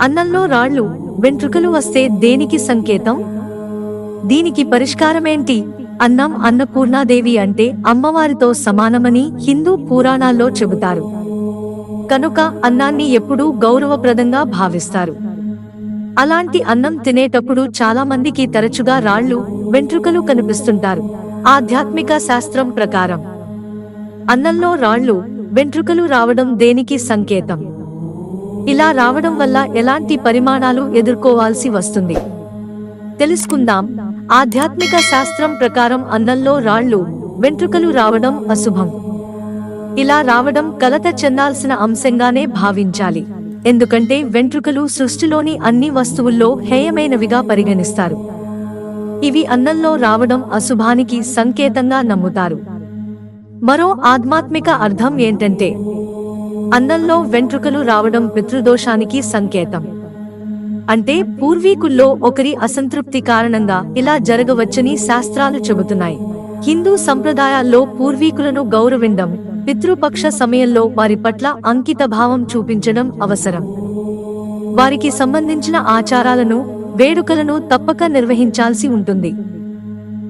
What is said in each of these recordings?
అన్నంలో రాళ్ళు వెంట్రుకలు వస్తే దేనికి సంకేతం? దీనికి పరిష్కారమేంటి? అన్నం అన్నపూర్ణాదేవి అంటే అమ్మవారితో సమానమని హిందూ పురాణాల్లో చెబుతారు. కనుక అన్నాన్ని ఎప్పుడూ గౌరవప్రదంగా భావిస్తారు. అలాంటి అన్నం తినేటప్పుడు చాలా మందికి తరచుగా రాళ్ళు వెంట్రుకలు కనిపిస్తుంటారు. ఆధ్యాత్మిక శాస్త్రం ప్రకారం. అన్నంలో రాళ్ళు వెంట్రుకలు రావడం దేనికి సంకేతం? ఇలా రావడం వల్ల ఎలాంటి పరిమాణాలు ఎదుర్కోవాల్సి వస్తుంది? తెలుసుకుందాం. ఆధ్యాత్మిక శాస్త్రం ప్రకారం అన్నంలో రాళ్ళు వెంట్రుకలు రావడం అశుభం. ఇలా రావడం కలత చెందాల్సిన అంశంగానే భావించాలి. ఎందుకంటే వెంట్రుకలు సృష్టిలోని అన్ని వస్తువుల్లో హేయమైనవిగా పరిగణిస్తారు. ఇవి అన్నంలో రావడం అశుభానికి సంకేతంగా నమ్ముతారు. మరో ఆధ్యాత్మిక అర్థం ఏంటంటే అన్నంలో వెంట్రుకలు రావడం పితృదోషానికి సంకేతం. అంటే పూర్వీకుల్లో ఒకరి అసంతృప్తి కారణంగా ఇలా జరగవచ్చని శాస్త్రాలు చెబుతున్నాయి. హిందూ సంప్రదాయాల్లో పూర్వీకులను గౌరవించడం పితృపక్ష సమయంలో వారి పట్ల అంకిత భావం చూపించడం అవసరం. వారికి సంబంధించిన ఆచారాలను వేడుకలను తప్పక నిర్వహించాల్సి ఉంటుంది.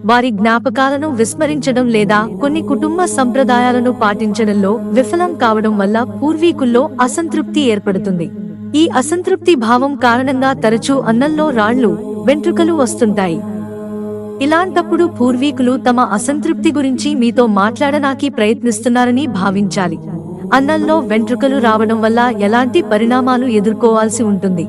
వారి జ్ఞాపకాలను విస్మరించడం లేదా కొన్ని కుటుంబ సంప్రదాయాలను పాటించడంలో విఫలం కావడం వల్ల పూర్వీకుల్లో అసంతృప్తి ఏర్పడుతుంది. ఈ అసంతృప్తి భావం కారణంగా తరచూ అన్నంలో రాళ్ళు వెంట్రుకలు వస్తుంటాయి. ఇలాంటప్పుడు పూర్వీకులు తమ అసంతృప్తి గురించి మీతో మాట్లాడడానికి ప్రయత్నిస్తున్నారని భావించాలి. అన్నంలో వెంట్రుకలు రావడం వల్ల ఎలాంటి పరిణామాలు ఎదుర్కోవాల్సి ఉంటుంది?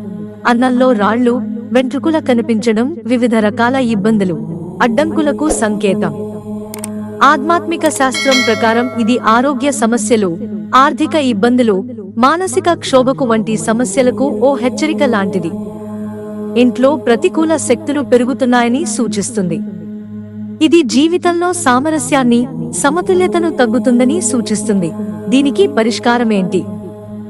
అన్నంలో రాళ్ళు వెంట్రుకల కనిపించడం వివిధ రకాల ఇబ్బందులు. అడ్డంకులకు సంకేతం. ఆధ్యాత్మిక శాస్త్రం ప్రకారం ఇది ఆరోగ్య సమస్యలు ఆర్థిక ఇబ్బందులు మానసిక క్షోభకు వంటి సమస్యలకు ఓ హెచ్చరిక లాంటిది. ఇంట్లో ప్రతికూల శక్తులు పెరుగుతున్నాయని సూచిస్తుంది. ఇది జీవితంలో సామరస్యాన్ని సమతుల్యతను తగ్గుతుందని సూచిస్తుంది. దీనికి పరిష్కారమేంటి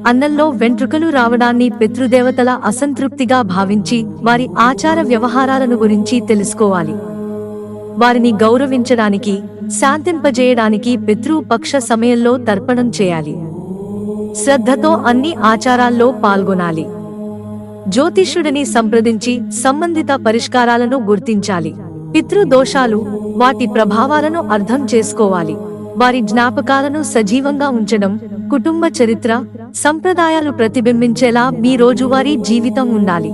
అన్నంలో వెంట్రుకలు రావడాన్ని పితృదేవతల అసంతృప్తిగా భావించి వారి ఆచార వ్యవహారాలను గురించి తెలుసుకోవాలి. వారిని గౌరవించడానికి శాంతింపజేయడానికి పితృపక్ష సమయంలో తర్పణం చేయాలి. శ్రద్ధతో అన్ని ఆచారాల్లో పాల్గొనాలి. జ్యోతిష్యుడిని సంప్రదించి సంబంధిత పరిష్కారాలను గుర్తించాలి. పితృదోషాలు వాటి ప్రభావాలను అర్థం చేసుకోవాలి. వారి జ్ఞాపకాలను సజీవంగా ఉంచడం కుటుంబ చరిత్ర సంప్రదాయాలు ప్రతిబింబించేలా మీ రోజువారీ జీవితం ఉండాలి.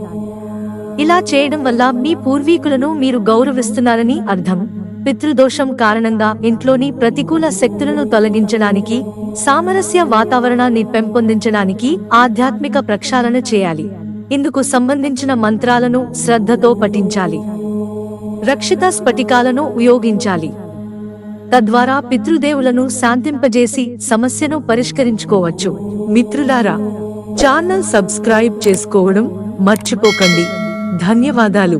ఇలా చేయడం వల్ల మీ పూర్వీకులను మీరు గౌరవిస్తున్నారని అర్థం. పితృదోషం కారణంగా ఇంట్లోని ప్రతికూల శక్తులను తొలగించడానికి సామరస్య వాతావరణాన్ని పెంపొందించడానికి ఆధ్యాత్మిక ప్రక్షాళన చేయాలి. ఇందుకు సంబంధించిన మంత్రాలను శ్రద్ధతో పఠించాలి. రక్షిత స్ఫటికాలను ఉపయోగించాలి. తద్వారా పితృదేవులను శాంతింపజేసి సమస్యను పరిష్కరించుకోవచ్చు. మిత్రులారా ఛానల్ సబ్స్క్రైబ్ చేసుకోవడం మర్చిపోకండి. ధన్యవాదాలు